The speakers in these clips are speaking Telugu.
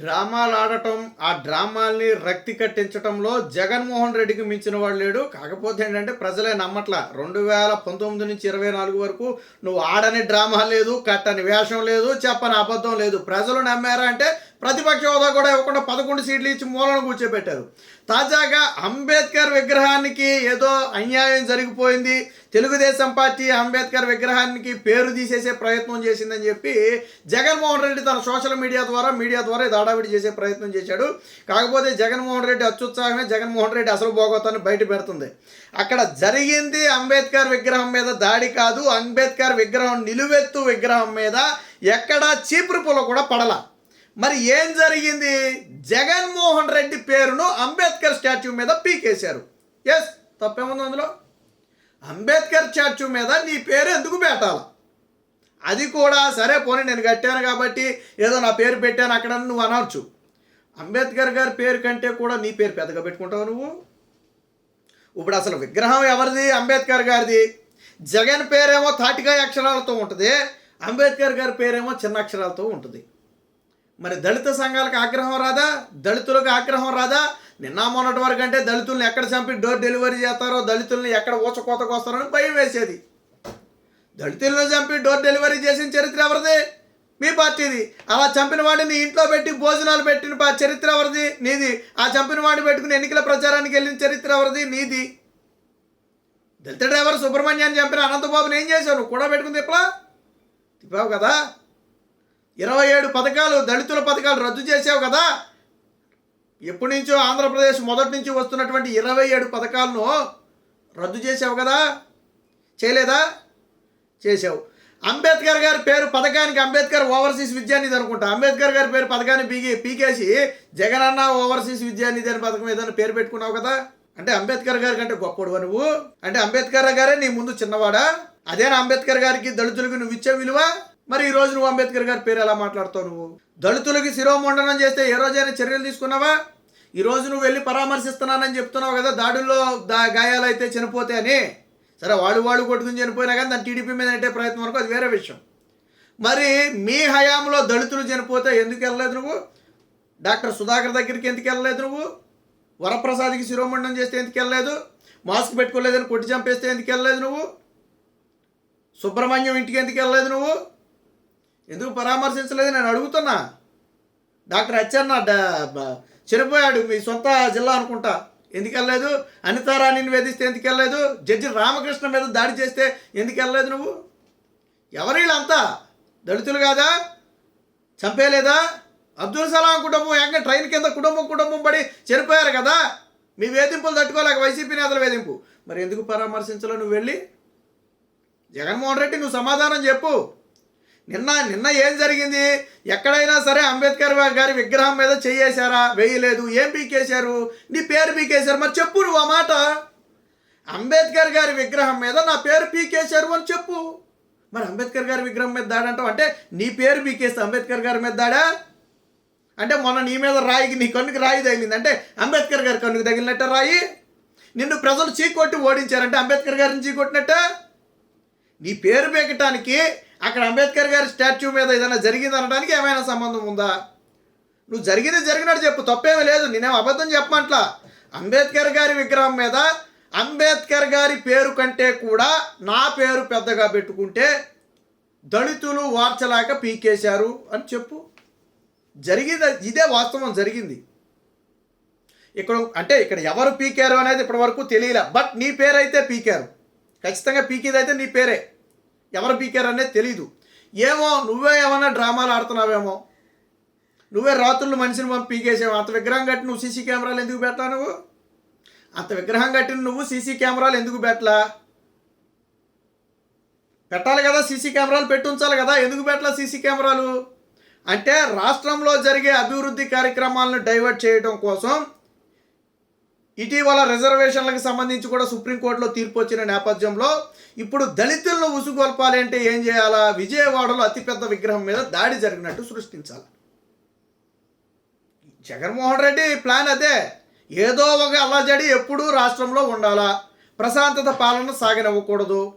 డ్రామాలు ఆడటం ఆ డ్రామాల్ని రక్తి కట్టించటంలో జగన్మోహన్ రెడ్డికి మించిన వాడు లేడు. కాకపోతే ఏంటంటే ప్రజలే నమ్మట్ల. రెండు వేల పంతొమ్మిది నుంచి ఇరవై నాలుగు వరకు నువ్వు ఆడని డ్రామా లేదు కట్టని వేషం లేదు చెప్పని అబద్ధం లేదు. ప్రజలు నమ్మారా అంటే ప్రతిపక్ష హోదా కూడా ఇవ్వకుండా పదకొండు సీట్లు ఇచ్చి మూలను కూర్చోబెట్టారు. తాజాగా అంబేద్కర్ విగ్రహానికి ఏదో అన్యాయం జరిగిపోయింది. తెలుగుదేశం పార్టీ అంబేద్కర్ విగ్రహానికి పేరు తీసేసే ప్రయత్నం చేసిందని చెప్పి జగన్మోహన్ రెడ్డి తన సోషల్ మీడియా ద్వారా మీడియా ద్వారా ఇది హడావిడి చేసే ప్రయత్నం చేశాడు. కాకపోతే జగన్మోహన్ రెడ్డి అత్యుత్సాహమే జగన్మోహన్ రెడ్డి అసలు భోగోతాన్ని బయట పెడుతుంది. అక్కడ జరిగింది అంబేద్కర్ విగ్రహం మీద దాడి కాదు అంబేద్కర్ విగ్రహం నిలువెత్తు విగ్రహం మీద ఎక్కడా చీపురు పుల్ల కూడా పడలా. మరి ఏం జరిగింది? జగన్మోహన్ రెడ్డి పేరును అంబేద్కర్ స్టాచ్యూ మీద పీకేశారు. ఎస్ తప్పేముంది అందులో? అంబేద్కర్ స్టాచ్యూ మీద నీ పేరు ఎందుకు పెట్టాలి అది కూడా సరే పోనీ నేను కట్టాను కాబట్టి ఏదో నా పేరు పెట్టాను అక్కడ నువ్వు అనవచ్చు అంబేద్కర్ గారి పేరు కంటే కూడా నీ పేరు పెద్దగా పెట్టుకుంటావు నువ్వు? ఇప్పుడు అసలు విగ్రహం ఎవరిది? అంబేద్కర్ గారిది. జగన్ పేరేమో తాటిగా అక్షరాలతో ఉంటుంది. అంబేద్కర్ గారి పేరేమో చిన్న అక్షరాలతో ఉంటుంది. మరి దళిత సంఘాలకు ఆగ్రహం రాదా? దళితులకు ఆగ్రహం రాదా? నిన్న మొన్నటి వరకు అంటే దళితుల్ని ఎక్కడ చంపి డోర్ డెలివరీ చేస్తారో దళితుల్ని ఎక్కడ ఊచకోతకు వస్తారో అని భయం వేసేది. దళితులను చంపి డోర్ డెలివరీ చేసిన చరిత్ర ఎవరిది? మీ పార్టీది. అలా చంపిన వాడిని ఇంట్లో పెట్టి భోజనాలు పెట్టిన చరిత్ర ఎవరిది? నీది. ఆ చంపిన వాడిని పెట్టుకుని ఎన్నికల ప్రచారానికి వెళ్ళిన చరిత్ర ఎవరిది? నీది. దళిత డ్రైవర్ సుబ్రహ్మణ్యాన్ని చంపిన అనంతబాబుని ఏం చేశావు? నువ్వు కూడా పెట్టుకుని తిప్పలా? తిప్పావు కదా? ఇరవై ఏడు పథకాలు దళితుల పథకాలు రద్దు చేసావు కదా. ఎప్పటి నుంచో ఆంధ్రప్రదేశ్ మొదటి నుంచి వస్తున్నటువంటి ఇరవై ఏడు పథకాలను రద్దు చేసావు కదా. చేయలేదా? చేసావు అంబేద్కర్ గారి పేరు పథకానికి అంబేద్కర్ ఓవర్సీస్ విద్యానిధి అనుకుంటా. అంబేద్కర్ గారి పేరు పథకాన్ని పీకి పీకేసి జగనన్న ఓవర్సీస్ విద్యానిధి అని పథకం ఏదైనా పేరు పెట్టుకున్నావు కదా. అంటే అంబేద్కర్ గారి కంటే గొప్పడువా నువ్వు? అంటే అంబేద్కర్ గారే నీ ముందు చిన్నవాడా? అదేనా అంబేద్కర్ గారికి దళితులకు నువ్వు ఇచ్చే విలువ? మరి ఈ రోజు నువ్వు అంబేద్కర్ గారి పేరు ఎలా మాట్లాడుతావు నువ్వు? దళితులకి శిరోమండనం చేస్తే ఏ రోజైనా చర్యలు తీసుకున్నావా? ఈ రోజు నువ్వు వెళ్ళి పరామర్శిస్తున్నానని చెప్తున్నావు కదా దాడుల్లో దా గాయాలు అయితే చనిపోతే అని. సరే వాడు వాడు కొట్టుకుని చనిపోయినా కానీ దాని టీడీపీ మీద అంటే ప్రయత్నం వరకు అది వేరే విషయం. మరి మీ హయాంలో దళితులు చనిపోతే ఎందుకు వెళ్ళలేదు నువ్వు? డాక్టర్ సుధాకర్ దగ్గరికి ఎందుకు వెళ్ళలేదు నువ్వు? వరప్రసాద్కి శిరోమండనం చేస్తే ఎందుకు వెళ్ళలేదు? మాస్క్ పెట్టుకోలేదని కొట్టి చంపేస్తే ఎందుకు వెళ్ళలేదు నువ్వు? సుబ్రహ్మణ్యం ఇంటికి ఎందుకు వెళ్ళలేదు నువ్వు? ఎందుకు పరామర్శించలేదు? నేను అడుగుతున్నా. డాక్టర్ అచ్చన్న చనిపోయాడు మీ సొంత జిల్లా అనుకుంటా. ఎందుకు వెళ్ళలేదు అనితారాణిని వేధిస్తే ఎందుకు వెళ్ళలేదు జడ్జి రామకృష్ణ మీద దాడి చేస్తే ఎందుకు వెళ్ళలేదు నువ్వు? ఎవరు వీళ్ళంతా దళితులు కాదా? చంపేయలేదా? అబ్దుల్ సలాం కుటుంబం ఏకంగా ట్రైన్ కింద కుటుంబం కుటుంబం పడి చనిపోయారు కదా? మీ వేధింపులు తట్టుకోలేక వైసీపీ నేతల వేధింపు. మరి ఎందుకు పరామర్శించలో నువ్వు వెళ్ళి? జగన్మోహన్ రెడ్డి నువ్వు సమాధానం చెప్పు. నిన్న నిన్న ఏం జరిగింది? ఎక్కడైనా సరే అంబేద్కర్ గారి విగ్రహం మీద చేయేశారా? వేయలేదు. ఏం పీకేశారు? నీ పేరు పీకేశారు. మరి చెప్పు నువ్వు ఆ మాట. అంబేద్కర్ గారి విగ్రహం మీద నా పేరు పీకేశారు అని చెప్పు. మరి అంబేద్కర్ గారి విగ్రహం మీద దాడంటావు? అంటే నీ పేరు పీకేస్తే అంబేద్కర్ గారి మీద దాడా? అంటే మొన్న నీ మీద రాయికి నీ కన్నుకి రాయి తగిలింది. అంటే అంబేద్కర్ గారి కన్నుకి తగిలినట్టే రాయి? నిన్ను ప్రజలు చీకొట్టి ఓడించారంటే అంబేద్కర్ గారిని చీకొట్టినట్టే? నీ పేరు పీకటానికి అక్కడ అంబేద్కర్ గారి స్టాచ్యూ మీద ఏదైనా జరిగింది అనడానికి ఏమైనా సంబంధం ఉందా? నువ్వు జరిగింది జరిగినట్టు చెప్పు తప్పేమీ లేదు నేనేం అబద్ధం చెప్పమంట్లా? అంబేద్కర్ గారి విగ్రహం మీద అంబేద్కర్ గారి పేరు కంటే కూడా నా పేరు పెద్దగా పెట్టుకుంటే దళితులు వార్చలేక పీకేశారు అని చెప్పు. జరిగింది ఇదే వాస్తవం జరిగింది. ఇక్కడ అంటే ఇక్కడ ఎవరు పీకారు అనేది ఇప్పటి వరకు తెలియలే బట్ నీ పేరైతే పీకారు. ఖచ్చితంగా పీకేది అయితే నీ పేరే. ఎవరు పీకారనే తెలీదు. ఏమో నువ్వే ఏమైనా డ్రామాలు ఆడుతున్నావేమో? నువ్వే రాత్రులు మనిషిని పంపి పీకేసావు. అంత విగ్రహం కట్టి నువ్వు సీసీ కెమెరాలు ఎందుకు పెట్టా నువ్వు? అంత విగ్రహం కట్టిన నువ్వు సీసీ కెమెరాలు ఎందుకు పెట్టలా? పెట్టాలి కదా సీసీ కెమెరాలు పెట్టి ఉంచాలి కదా. ఎందుకు పెట్టలా సీసీ కెమెరాలు? అంటే రాష్ట్రంలో జరిగే అభివృద్ధి కార్యక్రమాలను డైవర్ట్ చేయడం కోసం ఇటీవల రిజర్వేషన్లకు సంబంధించి కూడా సుప్రీంకోర్టులో తీర్పు వచ్చిన నేపథ్యంలో ఇప్పుడు దళితులను ఉసుగొల్పాలి అంటే ఏం చేయాలా? విజయవాడలో అతిపెద్ద విగ్రహం మీద దాడి జరిగినట్టు సృష్టించాలి. జగన్మోహన్ రెడ్డి ప్లాన్ అదే. ఏదో ఒక అల్లజడి ఎప్పుడూ రాష్ట్రంలో ఉండాలా? ప్రశాంతత పాలన సాగనివ్వకూడదు.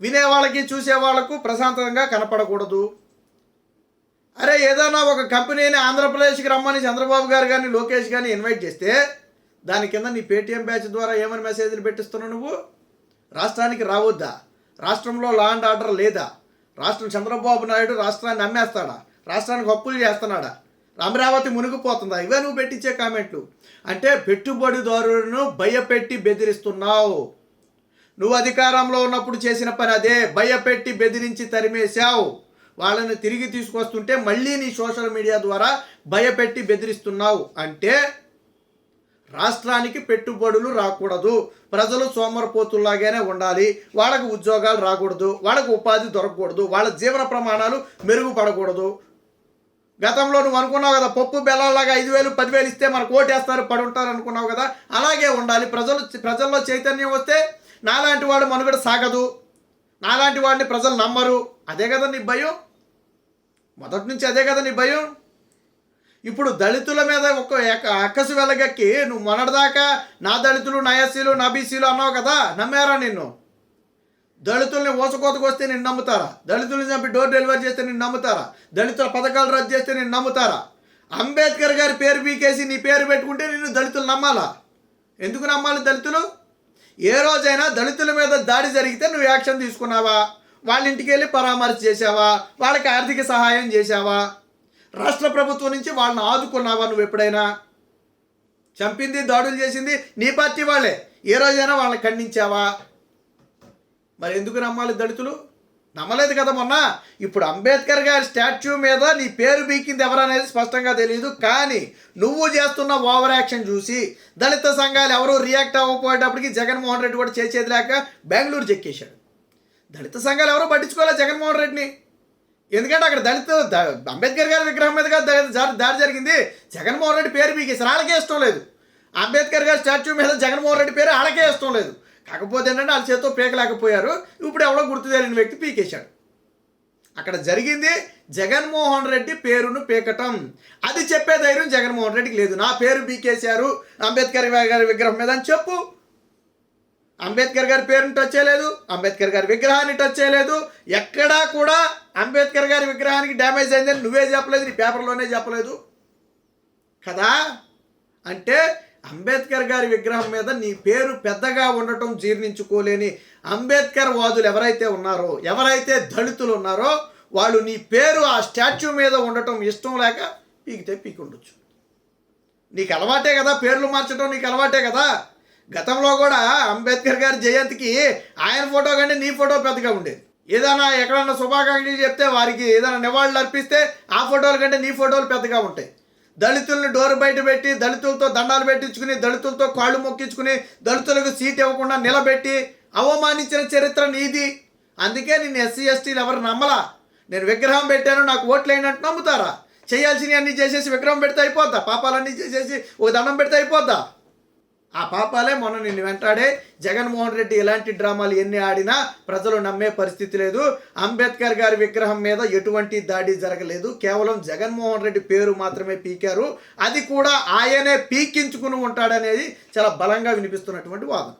వినేవాళ్ళకి చూసేవాళ్ళకు ప్రశాంతంగా కనపడకూడదు. అరే ఏదైనా ఒక కంపెనీని ఆంధ్రప్రదేశ్కి రమ్మని చంద్రబాబు గారు కానీ లోకేష్ కానీ ఇన్వైట్ చేస్తే దాని కింద నీ పేటీఎం బ్యాచ్ ద్వారా ఏమని మెసేజ్లు పెట్టిస్తున్నావు నువ్వు? రాష్ట్రానికి రావద్దా? రాష్ట్రంలో లా అండ్ ఆర్డర్ లేదా? రాష్ట్రం చంద్రబాబు నాయుడు రాష్ట్రాన్ని అమ్మేస్తాడా రాష్ట్రానికి అప్పులు చేస్తున్నాడా? అమరావతి మునిగిపోతుందా? ఇవే నువ్వు పెట్టించే కామెంట్లు. అంటే పెట్టుబడిదారులను భయపెట్టి బెదిరిస్తున్నావు. నువ్వు అధికారంలో ఉన్నప్పుడు చేసిన పని అదే. భయపెట్టి బెదిరించి తరిమేశావు. వాళ్ళని తిరిగి తీసుకొస్తుంటే మళ్ళీ నీ సోషల్ మీడియా ద్వారా భయపెట్టి బెదిరిస్తున్నావు. అంటే రాష్ట్రానికి పెట్టుబడులు రాకూడదు. ప్రజలు సోమరపోతుల్లాగానే ఉండాలి. వాళ్ళకు ఉద్యోగాలు రాకూడదు. వాళ్ళకు ఉపాధి దొరకకూడదు. వాళ్ళ జీవన ప్రమాణాలు మెరుగుపడకూడదు. గతంలో నువ్వు అనుకున్నావు కదా పప్పు బెల్లంలాగా ఐదు వేలు పదివేలు ఇస్తే మనకు ఓటేస్తారు పడి ఉంటారు అనుకున్నావు కదా. అలాగే ఉండాలి. ప్రజలు ప్రజల్లో చైతన్యం వస్తే నాలాంటి వాడు మనుగడ సాగదు. నాలాంటి వాడిని ప్రజలు నమ్మరు. అదే కదా నీ భయం? మొదటి నుంచి అదే కదా నీ భయం? ఇప్పుడు దళితుల మీద ఒక అక్కసు వెలగక్కి నువ్వు మొన్నటిదాకా నా దళితులు నా ఎస్సీలు నా బీసీలు అన్నావు కదా నమ్మారా నిన్ను? దళితుల్ని ఓసకోతకు వస్తే నేను నమ్ముతారా? దళితుల్ని చంపి డోర్ డెలివరీ చేస్తే నేను నమ్ముతారా? దళితుల పథకాలు రద్దు చేస్తే నేను నమ్ముతారా? అంబేద్కర్ గారి పేరు పీకేసి నీ పేరు పెట్టుకుంటే నిన్ను దళితులు నమ్మాలా? ఎందుకు నమ్మాలి దళితులు? ఏ రోజైనా దళితుల మీద దాడి జరిగితే నువ్వు యాక్షన్ తీసుకున్నావా? వాళ్ళ ఇంటికి వెళ్ళి పరామర్శ చేసావా వాళ్ళకి ఆర్థిక సహాయం చేసావా రాష్ట్ర ప్రభుత్వం నుంచి వాళ్ళని ఆదుకున్నావా నువ్వు ఎప్పుడైనా? చంపింది దాడులు చేసింది నీ పార్టీ వాళ్ళే. ఏ రోజైనా వాళ్ళని ఖండించావా? మరి ఎందుకు నమ్మాలి దళితులు? నమ్మలేదు కదా మొన్న? ఇప్పుడు అంబేద్కర్ గారి స్టాచ్యూ మీద నీ పేరు బీకింది ఎవరనేది స్పష్టంగా తెలియదు కానీ నువ్వు చేస్తున్న ఓవర్ యాక్షన్ చూసి దళిత సంఘాలు ఎవరు రియాక్ట్ అవ్వకపోయేటప్పటికి జగన్మోహన్ రెడ్డి కూడా చేసేది లేక బెంగళూరు చెక్కేశాడు. దళిత సంఘాలు ఎవరు పట్టించుకోవాలి జగన్మోహన్ రెడ్డిని. ఎందుకంటే అక్కడ దళిత అంబేద్కర్ గారి విగ్రహం మీద ద- దాడి జరిగింది. జగన్మోహన్ రెడ్డి పేరు పీకేసారు వాళ్ళకే ఇష్టం లేదు. అంబేద్కర్ గారి స్టాచ్యూ మీద జగన్మోహన్ రెడ్డి పేరు వాళ్ళకే ఇష్టం లేదు. కాకపోతే ఏంటంటే వాళ్ళ చేతితో పీకలేకపోయారు. ఇప్పుడు ఎవడో గుర్తు తెలియని వ్యక్తి పీకేశాడు. అక్కడ జరిగింది జగన్మోహన్ రెడ్డి పేరును పీకటం. అది చెప్పే ధైర్యం జగన్మోహన్ రెడ్డికి లేదు. నా పేరు పీకేశారు అంబేద్కర్ గారి విగ్రహం మీద అని చెప్పు. అంబేద్కర్ గారి పేరుని టచ్ చేయలేదు అంబేద్కర్ గారి విగ్రహాన్ని టచ్ చేయలేదు. ఎక్కడా కూడా అంబేద్కర్ గారి విగ్రహానికి డ్యామేజ్ అయిందని నువ్వే చెప్పలేదు నీ పేపర్లోనే చెప్పలేదు. కదా? అంటే అంబేద్కర్ గారి విగ్రహం మీద నీ పేరు పెద్దగా ఉండటం జీర్ణించుకోలేని అంబేద్కర్ వాదులు ఎవరైతే ఉన్నారో ఎవరైతే దళితులు ఉన్నారో వాళ్ళు నీ పేరు ఆ స్టాచ్యూ మీద ఉండటం ఇష్టం లేక పీకితే పీకుండొచ్చు నీకు అలవాటే కదా పేర్లు మార్చడం నీకు అలవాటే కదా? గతంలో కూడా అంబేద్కర్ గారి జయంతికి ఆయన ఫోటో కంటే నీ ఫోటో పెద్దగా ఉండేది. ఏదైనా ఎక్కడన్నా శుభాకాంక్షలు చెప్తే వారికి ఏదైనా నివాళులు అర్పిస్తే ఆ ఫోటోల కంటే నీ ఫోటోలు పెద్దగా ఉంటాయి. దళితుల్ని డోర్ బయట పెట్టి దళితులతో దండాలు పెట్టించుకుని దళితులతో కాళ్ళు మొక్కించుకుని దళితులకు సీట్ ఇవ్వకుండా నిలబెట్టి అవమానించిన చరిత్ర నీది. అందుకే నేను ఎస్సీ ఎస్టీలు ఎవరు నమ్మలా? నేను విగ్రహం పెట్టాను నాకు ఓట్లు అయినట్టు నమ్ముతారా? చేయాల్సినవి అన్నీ చేసేసి విగ్రహం పెడితే అయిపోద్దా? పాపాలన్నీ చేసేసి ఒక దండం పెడితే అయిపోద్దా? ఆ పాపాలే మొన్న నిన్ను వెంటాడే. జగన్మోహన్ రెడ్డి ఎలాంటి డ్రామాలు ఎన్ని ఆడినా ప్రజలు నమ్మే పరిస్థితి లేదు. అంబేద్కర్ గారి విగ్రహం మీద ఎటువంటి దాడి జరగలేదు. కేవలం జగన్మోహన్ రెడ్డి పేరు మాత్రమే పీకారు. అది కూడా ఆయనే పీకించుకుని ఉంటాడనేది చాలా బలంగా వినిపిస్తున్నటువంటి వాదన.